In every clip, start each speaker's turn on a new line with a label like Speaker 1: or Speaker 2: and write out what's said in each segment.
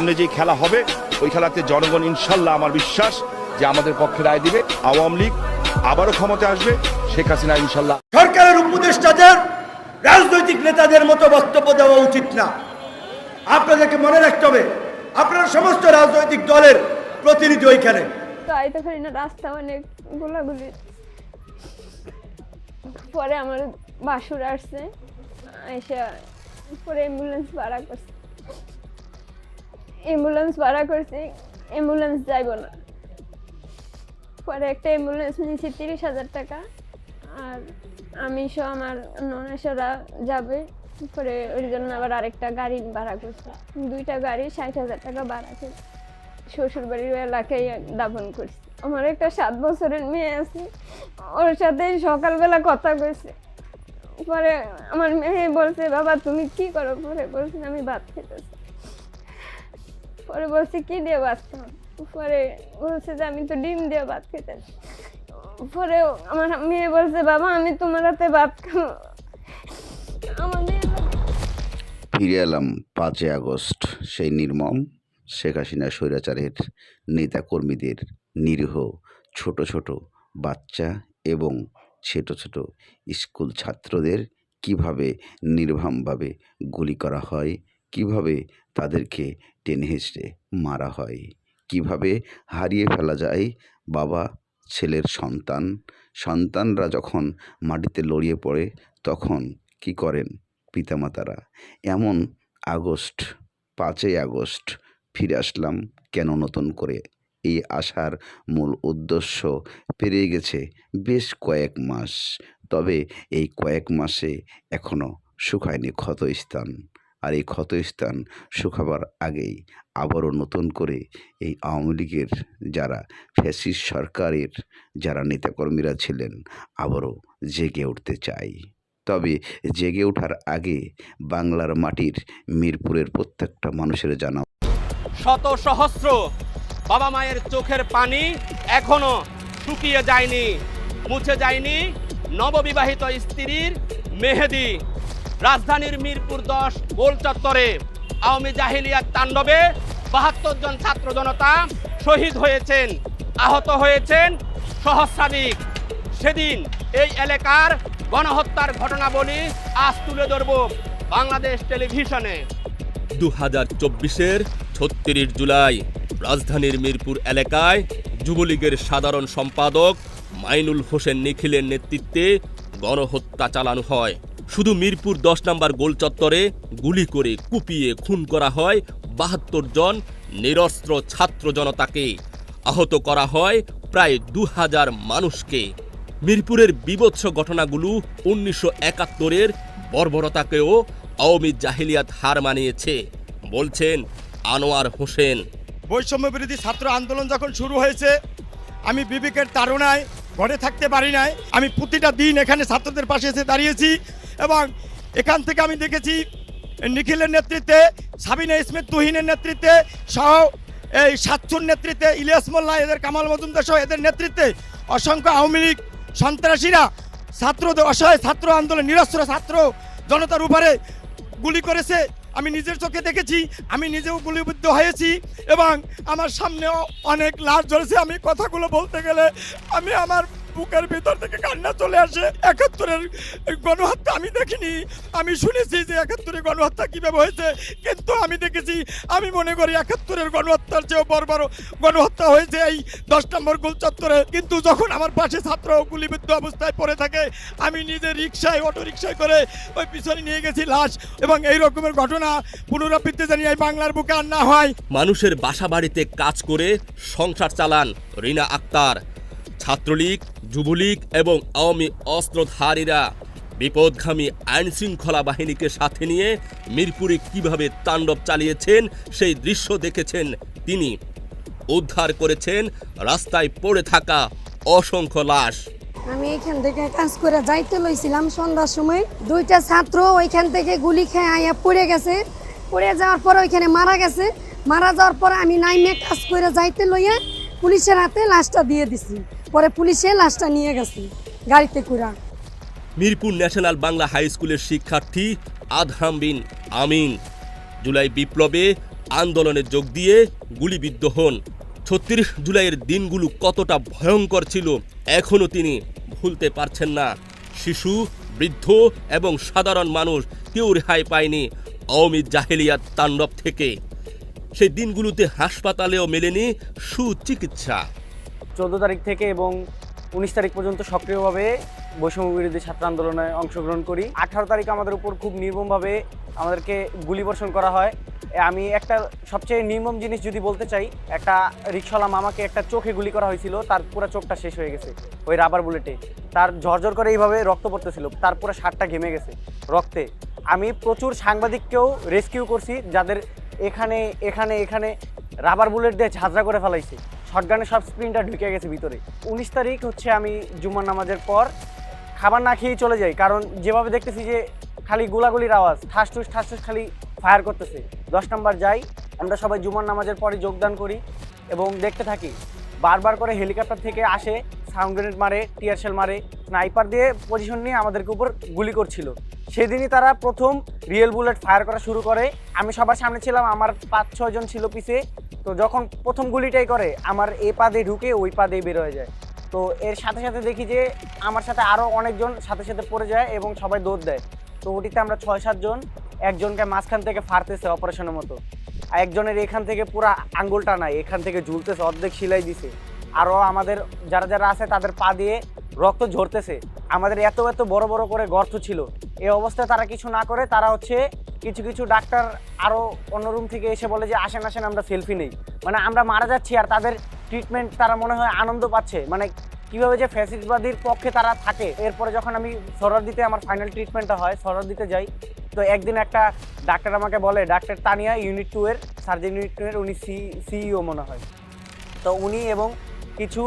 Speaker 1: সামনে যে খেলা হবে ওই খেলাতে জনগণ ইনশাল্লাহ আমার বিশ্বাস যে আমাদের পক্ষে রায় দিবে। আওয়ামী লীগ আবারও ক্ষমতা আসবে শেখ হাসিনা ইনশাল্লাহ।
Speaker 2: সরকারের উপদেষ্টাদের রাজনৈতিক নেতাদের মতো বক্তব্য দেওয়া উচিত না। আপনাদেরকে মনে রাখতে হবে আপনারা সমস্ত রাজনৈতিক দলের প্রতিনিধি ওইখানে।
Speaker 3: পারি না রাস্তা অনেক গোলাগুলি। পরে আমার বাসুর আসছে এসে পরে অ্যাম্বুলেন্স ভাড়া করছে। অ্যাম্বুলেন্স ভাড়া করছি অ্যাম্বুলেন্স যাইব না। পরে একটা অ্যাম্বুলেন্স নিয়েছি তিরিশ হাজার টাকা, আর আমি সহ আমার ননেশরা যাবে, পরে ওই জন্য আবার আরেকটা গাড়ি ভাড়া করছে। দুইটা গাড়ি ষাট হাজার টাকা ভাড়া করে শ্বশুরবাড়ির এলাকায় দাফন করছি। আমার একটা সাত বছরের মেয়ে আছে, ওর সাথে সকালবেলা কথা কইছে। পরে আমার মেয়ে বলছে, বাবা, তুমি কি করো? পরে বলছে, আমি ভাত খেতেছি পরে বলছে, কি দিয়ে ভাত পরে বলছে যে, আমি তো ডিম দিয়ে ভাত খেতেছি পরে আমার মেয়ে বলছে, বাবা, আমি তোমার হাতে ভাত
Speaker 4: ফিরে এলাম পাঁচই আগস্ট, সেই নির্মম, শেখ হাসিনা স্বৈরাচারের নেতাকর্মীদের নিরীহ ছোট ছোট বাচ্চা এবং ছোট ছোট স্কুল ছাত্রদের কীভাবে নির্মমভাবে গুলি করা হয়, কীভাবে তাদেরকে টেনে হেঁচড়ে মারা হয়। কীভাবে হারিয়ে ফেলা যায়? বাবা, ছেলের সন্তান। সন্তানরা যখন মাটিতে লড়িয়ে পড়ে, তখন কি করেন পিতামাতারা? এমন আগস্ট, পাঁচই আগস্ট ফিরে আসলাম কেন নতুন করে? এই আসার মূল উদ্দেশ্য পেরিয়ে গেছে বেশ কয়েক মাস। তবে এই কয়েক মাসে এখনও শুকায়নি ক্ষতস্থান। আর এই ক্ষতস্থান শুকাবার আগেই আবারও নতুন করে এই আওয়ামী লীগের যারা ফ্যাসিস্ট সরকারের যারা নেতাকর্মীরা ছিলেন আবারও জেগে উঠতে চাই। তবে জেগে ওঠার আগে বাংলার মাটির মিরপুরের প্রত্যেকটা মানুষের জানা
Speaker 5: শত সহস্র বাবা মায়ের চোখের পানি এখনও শুকিয়ে যায়নি, মুছে যায়নি নববিবাহিত স্ত্রীর মেহেদি। রাজধানীর মিরপুর দশ গোল চত্বরে আওয়ামী জাহিলিয়ার তাণ্ডবে বাহাত্তর জন ছাত্র জনতা শহীদ হয়েছেন, আহত হয়েছেন সহস্রাধিক। সেদিন এই এলাকার গণহত্যার ঘটনাবলী আজ তুলে ধরব বাংলাদেশ টেলিভিশনে। দু হাজার চব্বিশের ছত্রিশ জুলাই রাজধানীর মিরপুর এলাকায় যুবলীগের সাধারণ সম্পাদক মাইনুল হোসেন নিখিলের নেতৃত্বে গণহত্যা চালানো হয়। শুধু মিরপুর দশ নম্বর গোল চত্বরে গুলি করে কুপিয়ে খুন করা হয় বাহাত্তর জন নিরস্ত্র ছাত্র জনতাকে। আহত করা হয় প্রায় দু হাজার মানুষকে। মিরপুরের বিভৎস ঘটনাগুলো উনিশশো একাত্তরের বর্বরতাকেও আওয়ামী জাহিলিয়াত হার মানিয়েছে, বলছেন আনোয়ার হোসেন।
Speaker 6: বৈষম্য বিরোধী ছাত্র আন্দোলন যখন শুরু হয়েছে, আমি বিবেকের তাড়নায়, ঘরে থাকতে পারি নাই, আমি প্রতিটা দিন এখানে ছাত্রদের পাশে এসে দাঁড়িয়েছি এবং এখান থেকে আমি দেখেছি নিখিলের নেতৃত্বে, সাবিনা ইসমিত তুহিনের নেতৃত্বে সহ এই সাতচুর নেতৃত্বে ইলিয়াস মোল্লা, এদের কামাল মজুমদার সহ এদের নেতৃত্বে অসংখ্য আওয়ামী লীগ সন্ত্রাসীরা ছাত্রদের অসহায় ছাত্র আন্দোলন, নিরস্ত্র ছাত্র জনতার উপরে গুলি করেছে। আমি নিজের চোখে দেখেছি, আমি নিজেও গুলিবিদ্ধ হয়েছি এবং আমার সামনেও অনেক লাশ ঝরেছে আমি কথাগুলো বলতে গেলে আমি আমার বুকের ভিতর থেকে কান্না চলে আসে। একাত্তরের গণহত্যা আমি দেখিনি। আমি শুনেছি যে একাত্তরের গণহত্যা কীভাবে হয়েছে, কিন্তু আমি দেখেছি, আমি মনে করি একাত্তরের গণহত্যার চেয়েও বড় গণহত্যা হয়েছে এই দশ নম্বর গোল চত্বরে কিন্তু যখন আমার পাশে ছাত্র গুলিবিদ্ধ অবস্থায় পড়ে থাকে, আমি নিজে রিক্সায় অটো রিক্সায় করে ওই পিছনে নিয়ে গেছি লাশ এবং এই রকমের ঘটনা পুনরাবৃত্তি জানি এই বাংলার বুকে আর না হয়।
Speaker 5: মানুষের বাসা বাড়িতে কাজ করে সংসার চালান রিনা আক্তার। ছাত্রলীগ, যুবলীগ এবং আওয়ামী অস্ত্রধারীরা বিপদগামী আইন শৃঙ্খলা বাহিনীকে সাথে নিয়ে মিরপুরে কীভাবে তাণ্ডব চালিয়েছেন সেই দৃশ্য দেখেছেন তিনি। উদ্ধার করেছেন রাস্তায় পড়ে থাকা অসংখ্য লাশ।
Speaker 7: আমি এখান থেকে কাজ করে যাইতে লইছিলাম সন্ধ্যার সময়। দুইটা ছাত্র ওইখান থেকে গুলি খেয়ে আইয়া পড়ে গেছে। পড়ে যাওয়ার পর ওইখানে মারা গেছে। মারা যাওয়ার পর আমি নাইমে কাজ করে যাইতে লইয়া পুলিশের হাতে লাশটা দিয়ে দিছি। পরে পুলিশে লাশটা নিয়ে গেছে গাড়িতে কুড়া
Speaker 5: মিরপুর ন্যাশনাল বাংলা হাই স্কুলের শিক্ষার্থী আদহাম বিন আমিন জুলাই বিপ্লবে আন্দোলনে যোগ দিয়ে গুলিবিদ্ধ হন। ছত্রিশ জুলাইয়ের দিনগুলো কতটা ভয়ঙ্কর ছিল এখনও তিনি ভুলতে পারছেন না। শিশু, বৃদ্ধ এবং সাধারণ মানুষ কেউ রেহাই পায়নি আওয়ামী জাহেলিয়ার তাণ্ডব থেকে। সেই দিনগুলোতে হাসপাতালেও মেলেনি সুচিকিৎসা।
Speaker 8: চোদ্দ তারিখ থেকে এবং উনিশ তারিখ পর্যন্ত সক্রিয়ভাবে বৈষম্য বিরোধী ছাত্র আন্দোলনে অংশগ্রহণ করি। আঠারো তারিখ আমাদের উপর খুব নির্মমভাবে আমাদেরকে গুলিবর্ষণ করা হয়। আমি একটা সবচেয়ে নির্মম জিনিস যদি বলতে চাই, একটা রিক্সাওয়ালা মামাকে একটা চোখে গুলি করা হয়েছিল, তার পুরো চোখটা শেষ হয়ে গেছে, ওই রাবার বুলেটে তার ঝরঝর করে এইভাবে রক্ত পড়তেছিল, তার পুরো সারটা ঘেমে গেছে রক্তে। আমি প্রচুর সাংবাদিককেও রেস্কিউ করছি, যাদের এখানে এখানে এখানে রাবার বুলেট দিয়ে ঝাঁঝরা করে ফেলাইছে। শটগানের সব স্প্রিনটা ঢুকে গেছে ভিতরে। উনিশ তারিখ হচ্ছে আমি জুম্মার নামাজের পর খাবার না খেয়েই চলে যাই, কারণ যেভাবে দেখতেছি যে খালি গোলাগুলির আওয়াজ, ঠাস ঠুস ঠাস ঠুস খালি ফায়ার করতেছে। দশ নম্বর যাই, আমরা সবাই জুমার নামাজের পরে যোগদান করি এবং দেখতে থাকি, বারবার করে হেলিকপ্টার থেকে আসে সাউন্ড গ্রেনেড মারে টিয়ারশেল মারে স্নাইপার দিয়ে পজিশন নিয়ে আমাদেরকে উপর গুলি করছিল। সেদিনই তারা প্রথম রিয়েল বুলেট ফায়ার করা শুরু করে। আমি সবার সামনে ছিলাম, আমার পাঁচ ছয়জন ছিল পিছে। তো যখন প্রথম গুলিটাই করে, আমার এ পা দিয়ে ঢুকে ওই পা দিয়ে বের হয়ে যায়। তো এর সাথে সাথে দেখি যে, আমার সাথে আরও অনেকজন সাথে সাথে পড়ে যায় এবং সবাই দৌড় দেয়। তো ওটিতে আমরা ছয় সাতজন একজনকে মাঝখান থেকে ফাড়তেছে অপারেশনের মতো। আর একজনের এখান থেকে পুরা আঙ্গুলটা নাই এখান থেকে ঝুলতেছে, অর্ধেক সিলাই দিছে। আরও আমাদের যারা যারা আছে তাদের পা দিয়ে রক্ত ঝরতেছে। আমাদের এত এত বড় বড় করে গর্ত ছিল। এই অবস্থায় তারা কিছু না করে তারা হচ্ছে কিছু কিছু ডাক্তার আরও অন্য রুম থেকে এসে বলে যে, আসেন আসেন, আমরা সেলফি নেই। মানে আমরা মারা যাচ্ছি আর তাদের ট্রিটমেন্ট তারা মনে হয় আনন্দ পাচ্ছে। মানে কীভাবে যে ফ্যাসিসবাদীর পক্ষে তারা থাকে। এরপরে যখন আমি সরার দিতে আমার ফাইনাল ট্রিটমেন্টটা হয় সরার দিতে যাই, তো একদিন একটা ডাক্তার আমাকে বলে, ডাক্তার তানিয়া, ইউনিট টু এর সার্জন ইউনিট টু এর উনি সি সিইও মনে হয়। তো উনি এবং কিছু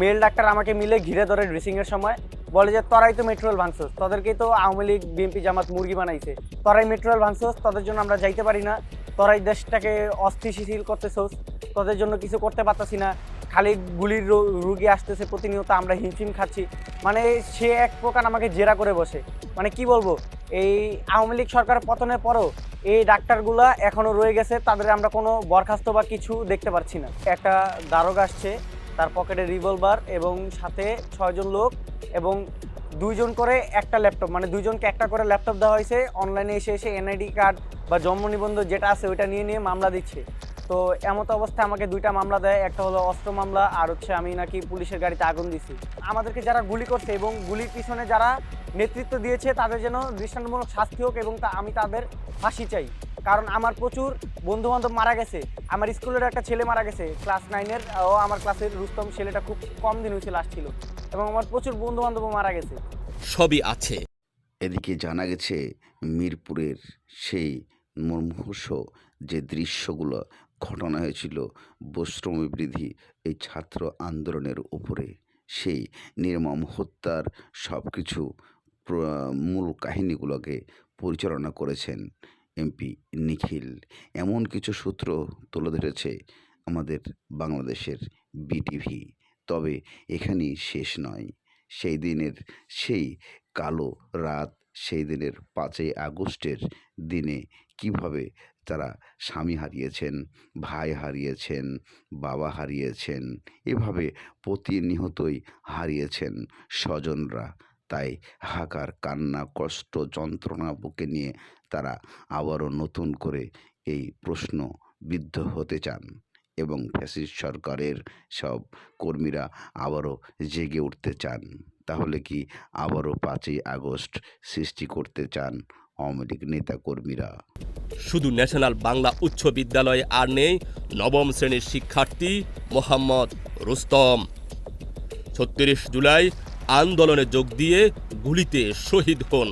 Speaker 8: মেল ডাক্তার আমাকে মিলে ঘিরে ধরে ড্রেসিংয়ের সময়। বলে যে, তোরাই তো মেট্রোল ভাঙছস। তোদেরকেই তো আওয়ামী লীগ বিএনপি জামাত, মুরগি বানাইছে। তোরাই মেট্রোল ভাঙছস, তোদের জন্য আমরা যাইতে পারি না। তোরাই দেশটাকে অস্থিতিশীল করতেছস। তোদের জন্য কিছু করতে পারতাছি না। খালি গুলির রুগী আসতেছে প্রতিনিয়ত, আমরা হিমশিম খাচ্ছি। মানে সে এক প্রকার আমাকে জেরা করে বসে। মানে কি বলব? এই আওয়ামী লীগ সরকার পতনের পরও এই ডাক্তারগুলা এখনও রয়ে গেছে। তাদের আমরা কোনো বরখাস্ত বা কিছু দেখতে পাচ্ছি না। একটা দারোগ আসছে। তার পকেটে রিভলভার এবং সাথে ছয়জন লোক এবং দুইজন করে একটা ল্যাপটপ মানে দুইজনকে একটা করে ল্যাপটপ দেওয়া হয়েছে। অনলাইনে এসে এসে এনআইডি কার্ড বা জন্ম নিবন্ধন যেটা আছে ওইটা নিয়ে নিয়ে মামলা দিচ্ছে। তো এমত অবস্থায় আমাকে দুইটা মামলা দেয়, একটা হলো অস্ত্র মামলা আর হচ্ছে আমি নাকি পুলিশের গাড়িতে আগুন দিছি আমাদেরকে যারা গুলি করছে এবং গুলির পিছনে যারা নেতৃত্ব দিয়েছে, তাদের যেন দৃষ্টান্তমূলক শাস্তি হোক এবং তা আমি তাদের ফাঁসি চাই। কারণ আমার প্রচুর বন্ধু বান্ধব মারা গেছে। আমার স্কুলের একটা ছেলে মারা গেছে ক্লাস নাইনের ও আমার ক্লাসের রুস্তম ছেলেটা খুব কম দিন হয়েছে লাস্ট ছিল। এবং আমার প্রচুর বন্ধু বান্ধবও মারা গেছে।
Speaker 5: সবই আছে।
Speaker 4: এদিকে জানা গেছে মিরপুরের সেই মুমূর্ষ যে দৃশ্যগুলো ঘটনা হয়েছিল বৈষম্যবৃদ্ধি এই ছাত্র আন্দোলনের উপরে সেই নির্মম হত্যার সব কিছু প্র- মূল কাহিনীগুলোকে পরিচালনা করেছেন এমপি নিখিল। এমন কিছু সূত্র তুলে ধরেছে আমাদের বাংলাদেশের বিটিভি। তবে এখানেই শেষ নয়। সেই দিনের সেই কালো রাত, সেই দিনের পাঁচই আগস্টের দিনে কীভাবে তারা স্বামী হারিয়েছেন, ভাই হারিয়েছেন, বাবা হারিয়েছেন, এভাবে প্রতিনিহতই হারিয়েছেন স্বজনরা তাই হাকার কান্না, কষ্ট, যন্ত্রণা বুকে নিয়ে তারা আবারও নতুন করে এই প্রশ্ন বিদ্ধ হতে চান এবং ফ্যাসিস্ট সরকারের সব কর্মীরা আবারও জেগে উঠতে চান। তাহলে কি আবারও পাঁচই আগস্ট সৃষ্টি করতে চান আওয়ামী লীগ নেতাকর্মীরা?
Speaker 5: শুধু ন্যাশনাল বাংলা উচ্চ বিদ্যালয়ে আর নেই, নবম শ্রেণির শিক্ষার্থী মোহাম্মদ রুস্তম। ছত্রিশ জুলাই আন্দোলনে যোগ দিয়ে গুলিতে শহীদ হন।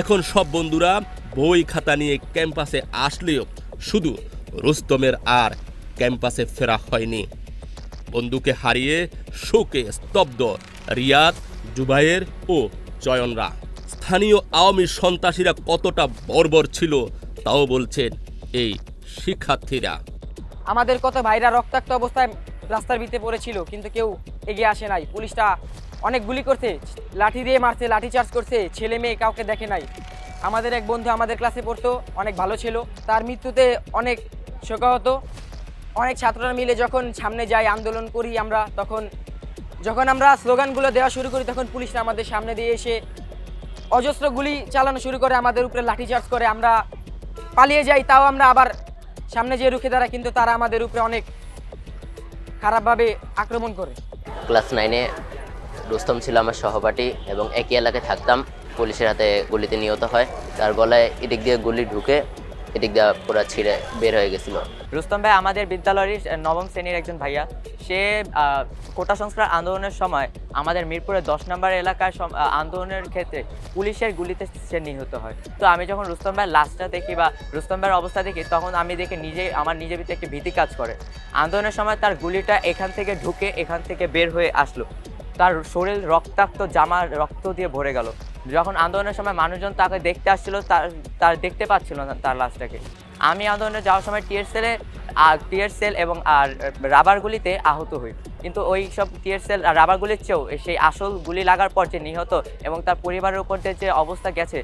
Speaker 5: এখন সব বন্ধুরা বই খাতা নিয়ে ক্যাম্পাসে আসলেও শুধু রুস্তমের আর ক্যাম্পাসে ফেরা হয়নি। বন্ধুকে হারিয়ে শোকে স্তব্ধ রিয়াদ জুবাইয়ের ও চয়নরা। স্থানীয় আওয়ামী সন্ত্রাসীরা কতটা বর্বর ছিল তাও বলছেন এই শিক্ষার্থীরা।
Speaker 9: আমাদের কত ভাইরা রক্তাক্ত অবস্থায় রাস্তার ভিতরে পড়েছিল, কিন্তু কেউ এগিয়ে আসে নাই। পুলিশটা অনেক গুলি করছে, লাঠি দিয়ে মারছে, লাঠি চার্জ করছে, ছেলে মেয়ে কাউকে দেখে নাই। আমাদের এক বন্ধু আমাদের ক্লাসে পড়তো, অনেক ভালো ছিল। তার মৃত্যুতে অনেক শোকাহত। অনেক ছাত্ররা মিলে যখন সামনে যাই আন্দোলন করি আমরা, তখন যখন আমরা স্লোগানগুলো দেওয়া শুরু করি, তখন পুলিশরা আমাদের সামনে দিয়ে এসে অজস্র গুলি চালানো শুরু করে, আমাদের উপরে লাঠিচার্জ করে। আমরা পালিয়ে যাই, তাও আমরা আবার সামনে যে রুখে দাঁড়াই, কিন্তু তারা আমাদের উপরে অনেক খারাপভাবে আক্রমণ করে।
Speaker 10: ক্লাস নাইনে রুস্তম ছিল আমার সহপাঠী এবং একই এলাকায় থাকতাম। পুলিশের হাতে গুলিতে নিহত হয়। তার গলায় এদিক দিয়ে গুলি ঢুকে এদিক দিয়ে পুরো ছিঁড়ে বের হয়ে গেছিল।
Speaker 11: রুস্তম ভাই, আমাদের বিদ্যালয়ের নবম শ্রেণির একজন ভাইয়া। সে কোটা সংস্কার আন্দোলনের সময় আমাদের মিরপুরের দশ নম্বর এলাকার আন্দোলনের ক্ষেত্রে পুলিশের গুলিতে সে নিহত হয়। তো আমি যখন রুস্তম ভাইয়ের লাশটা দেখি বা রুস্তম ভাইয়ের অবস্থা দেখি, তখন আমি দেখে নিজে, আমার নিজের ভিতরে একটি ভীতি কাজ করে। আন্দোলনের সময় তার গুলিটা এখান থেকে ঢুকে এখান থেকে বের হয়ে আসলো। তার শরীর রক্তাক্ত, জামা রক্ত দিয়ে ভরে গেল। যখন আন্দোলনের সময় মানুষজন তাকে দেখতে আসছিল, তার তার দেখতে পাচ্ছিল না তার লাশটাকে। আমি আন্দোলনে যাওয়ার সময় টিয়ার সেলে টিয়ার সেল এবং, আর রাবার গুলিতে আহত হই। কিন্তু ওই সব টিয়ার সেল আর রাবার গুলির চেয়েও সেই আসল গুলি লাগার পর যে নিহত এবং তার পরিবারের উপর যে অবস্থা গেছে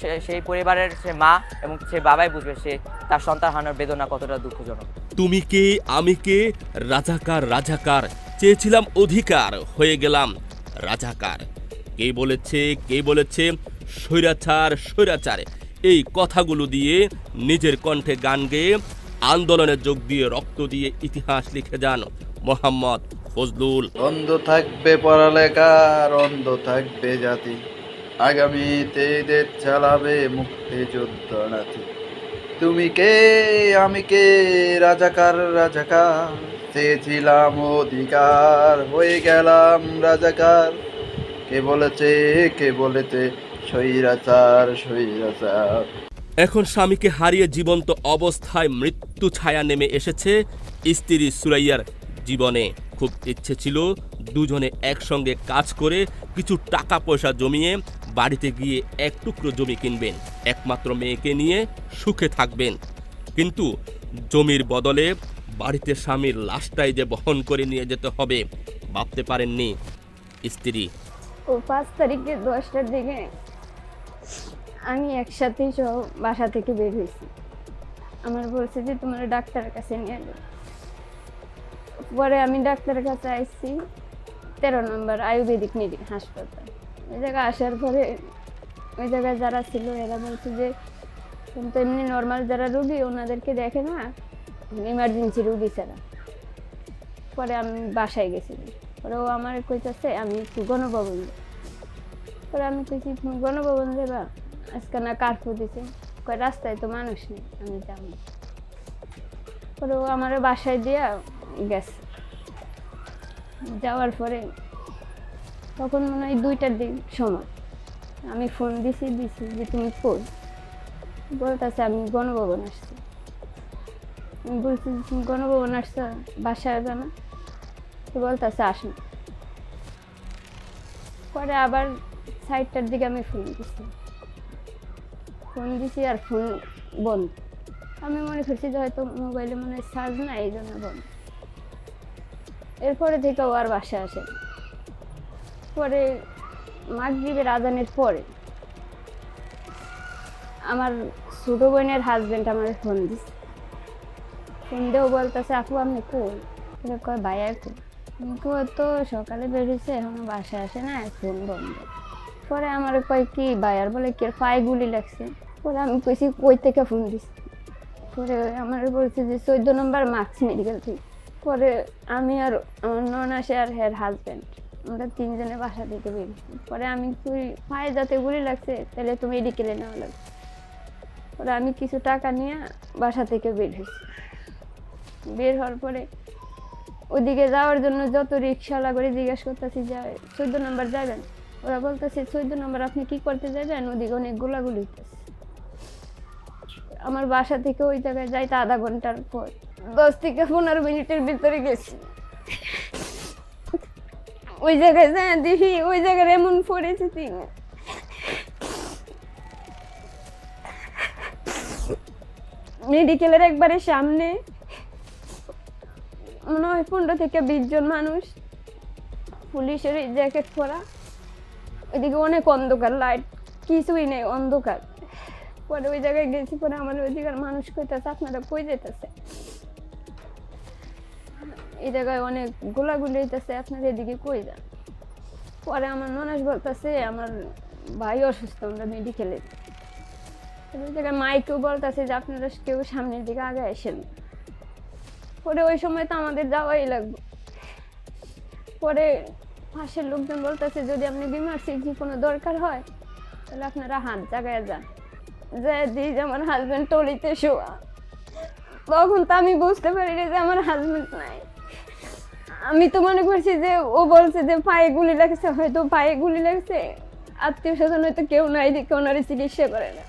Speaker 11: সে- সেই পরিবারের সে মা এবং সে বাবাই বুঝবে সে তার সন্তান হারানোর বেদনা কতটা দুঃখজনক।
Speaker 5: তুমি কে? আমি কে? রাজাকার রাজাকার। চেয়েছিলাম অধিকার, হয়ে গেলাম রাজাকার। কে বলেছে কে বলেছে? স্বৈরাচার স্বৈরাচার। এই কথাগুলো দিয়ে নিজের কণ্ঠে গান গেয়ে আন্দোলনে যোগ দিয়ে রক্ত দিয়ে ইতিহাস লিখে যান মোহাম্মদ ফজলুল।
Speaker 12: অন্ধ থাকবে পড়ালেখার অন্ধ থাকবে জাতি। আগামীতে দেশ চালাবে মুক্তিযুদ্ধ নাতি। তুমি কে? আমি কে? রাজাকার রাজাকার। চেয়েছিলাম অধিকার, হয়ে গেলাম রাজাকার। কে বলেছে কে বলেছে, স্বৈরাচার স্বৈরাচার।
Speaker 5: এখন স্বামীকে হারিয়ে জীবন্ত অবস্থায় মৃত্যু ছায়া নেমে এসেছে স্ত্রী সুরাইয়ার জীবনে। খুব ইচ্ছে ছিল দুজনে একসঙ্গে কাজ করে কিছু টাকা পয়সা জমিয়ে বাড়িতে গিয়ে এক টুকরো জমি কিনবেন, একমাত্র মেয়েকে নিয়ে সুখে থাকবেন। কিন্তু জমির বদলে বাড়িতে স্বামীর লাশটাই যে বহন করে নিয়ে যেতে হবে, ভাবতে পারেননি স্ত্রী।
Speaker 3: ও, পাঁচ তারিখে দশটার দিকে আমি একসাথেই সহ বাসা থেকে বের হয়েছি। আমার বলছে যে, তোমার ডাক্তারের কাছে নিয়ে যাব পরে আমি ডাক্তারের কাছে আসছি তেরো নম্বর আয়ুর্বেদিক মেডি হাসপাতাল। ওই জায়গায় আসার পরে ওই জায়গায় যারা ছিল, এরা বলছে যে কিন্তু এমনি নর্মাল যারা রুগী, ওনাদেরকে দেখে না ইমার্জেন্সি রুগী ছাড়া পরে আমি বাসায় গেছিলাম পরে ও আমার কইতাছে, আমি একটু গণভবন। পরে আমি কইছি গণভবন যাবা? আজকে না কার্ফু দিছে। কয়, রাস্তায় তো মানুষ নেই, আমি যাব। পরে ও আমার বাসায় দিয়া গেছে। যাওয়ার পরে তখন মনে হয় দুইটার দিন সময়। আমি ফোন দিছি দিছি যে, তুমি কই? বলতেছে, আমি গণভবন আসছি। বলছি, গণভবন আসছো, বাসায় জানা তো বলতেছে, আসুন। পরে আবার সাইডটার দিকে আমি ফোন দিছি। ফোন দিছি আর ফোন বন্ধ। আমি মনে করছি যে হয়তো মোবাইলে মনে হয় চার্জ না এই জন্য বন্ধ। এরপরে থেকে ও আর বাসায় আসে। পরে মাগরীবের আজানের পরে আমার ছোটো বোনের হাজবেন্ড আমার ফোন দিছে। ফোন বলতেছে আপু আপনি এটা কয় ভাইয়া কই, তো সকালে বেরিয়েছে এখনও বাসায় আসে না ফোন বন্ধ। পরে আমার কয় কি ভাইয়ার বলে কি পায়ে গুলি লাগছে। পরে আমি কইছি কই থেকে ফোন দিছি পরে আমার বলছে যে চোদ্দ নম্বর মার্কস মেডিকেল থেকে। পরে আমি আর আমার নন আসে আর হের হাজব্যান্ড আমরা তিনজনে বাসা থেকে বেরিয়েছি। পরে আমি তুই পায়ে যাতে গুলি লাগছে তাহলে তুমি মেডিকেলে নেওয়া লাগবে। পরে আমি কিছু টাকা নিয়ে বাসা থেকে বের হয়েছি। বের হওয়ার পরে ওদিকে যাওয়ার জন্য যত রিক্সাওয়ালা করে জিজ্ঞেস করতেছি যে, চোদ্দ নম্বর যাবেন? ওরা বলতেছে, চোদ্দ নম্বর আপনি কি করতে যাবেন? ওদিকে অনেক গোলাগুলি হইতেছে। আমার বাসা থেকে ওই জায়গায় যাইতে আধা ঘণ্টার পর দশ থেকে পনেরো মিনিটের ভিতরে গেছি। ওই জায়গায় যাই দেখি, ওই জায়গায় এমন পরিস্থিতি। মেডিকেলের একবারে সামনে। মনে হয় পনেরো থেকে বিশ জন মানুষ। পুলিশের জ্যাকেট পরা। ওইদিকে অনেক অন্ধকার লাইট কিছুই নেই, অন্ধকার। পরে ওই জায়গায় গেছি, পরে আমার ওই জায়গার মানুষ কইতেছে, আপনারা কই যেতেছে এই জায়গায় অনেক গোলাগুলি হইতেছে, আপনারা এদিকে কই যান? পরে আমার ননাস বলতেছে, আমার ভাই অসুস্থ, আমরা মেডিকেলে ওই জায়গায় মাইকেও বলতেছে যে, আপনারা কেউ সামনের দিকে আগে আসেন। পরে ওই সময় তো আমাদের যাওয়াই লাগবে। পরে পাশের লোকজন বলতেছে, যদি আপনি বিমার সিজি কোনো দরকার হয়, তাহলে আপনারা হাত জাগায় যান। যে দিই যে আমার হাজব্যান্ড টলিতে শোয়া। তখন তো আমি বুঝতে পারি যে আমার হাজব্যান্ড নাই। আমি তো মনে করছি যে ও বলছে যে পায়ে গুলি লাগছে, হয়তো পায়ে গুলি লাগছে। আত্মীয় স্বজন হয়তো কেউ নাই দেখে ওনারে চিকিৎসা করে না।